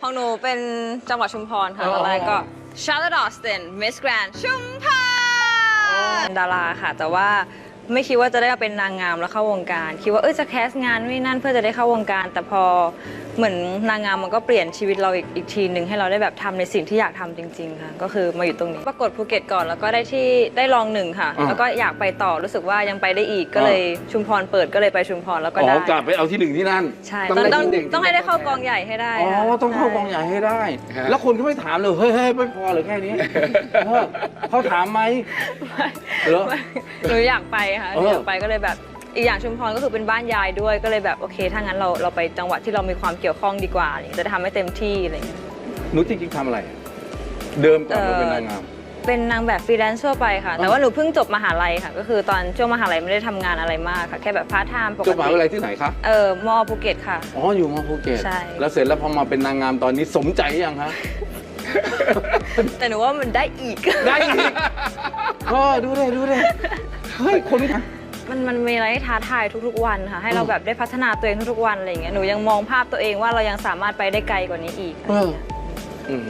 ของหนูเป็นจังหวัดชุมพรค่ะอ๋อตอนแรกก็ Charlotte Austin Miss Grand ชุมพรเป็นดาราค่ะ แต่ว่า ไม่คิดว่าจะได้มาเป็นนางงามแล้วเข้าวงการ คิดว่าเออจะแคสต์งานไม่นั่นเพื่อจะได้เข้าวงการ แต่พอเหมือนนางงามมันก็เปลี่ยนชีวิตเราอีกอีกทีหนึ่งให้เราได้แบบทำในสิ่งที่อยากทำจริง ๆ ค่ะ ก็คือมาอยู่ตรงนี้ประกวดภูเก็ตก่อนแล้วก็ได้ที่ได้รองหนึ่งค่ะอ่าแล้วก็อยากไปต่อรู้สึกว่ายังไปได้อีกก็เลยชุมพรเปิดก็เลยไปชุมพรแล้วก็อ๋อได้กลับไปเอาที่หนึ่งที่นั่นใช่ต้องต้องได้ต้องที่หนึ่งต้องให้ได้เข้ากองใหญ่ให้ได้อ๋อค่ะต้องเข้ากองใหญ่ให้ได้ฮะแล้วคนก็ไม่ถามเลยเฮ้ยเฮ้ยไม่พอเหรือแค่นี้เออเขาถามไหมเหรอหนูอยากไปค่ะหเออนูอยากไปก็เลยแบบอีกอย่างชุมพรก็คือเป็นบ้านยายด้วยก็เลยแบบโอเค ถ้างั้นเราเราไปจังหวัดที่เรามีความเกี่ยวข้องดีกว่าอะไรอย่างเงี้ยจะได้ทำให้เต็มที่อะไรอย่างเงี้ย หนูจริงๆทำอะไรอะเดิมก่อนมาเป็นนางงาม เป็นนางแบบฟรีแลนซ์ทั่วไปค่ะ แต่ว่าหนูเพิ่งจบมหาลัยค่ะ ก็คือตอนช่วงมหาลัยไม่ได้ทำงานอะไรมากค่ะ แค่แบบพาร์ทไทม์ปกจบมหาติวิทยาลัยที่ไหนคะ เออมอภูเก็ตค่ะ อ๋อ อยู่มาภูเก็ตใช่ แล้วเสร็จแล้วพอมาเป็นนางงามตอนนี้สมใจยังฮะ แต่หนูว่ามันได้อีก ได้อีกเออดูเลยดูเลย เฮ้ยคนมันมันมีอะไรให้ท้าทายทุกๆวันค่ะ ให้เราแบบได้พัฒนาตัวเองทุกๆวันอะไรอย่างเงี้ยหนูยังมองภาพตัวเองว่าเรายังสามารถไปได้ไกลกว่านี้อีก เอออืม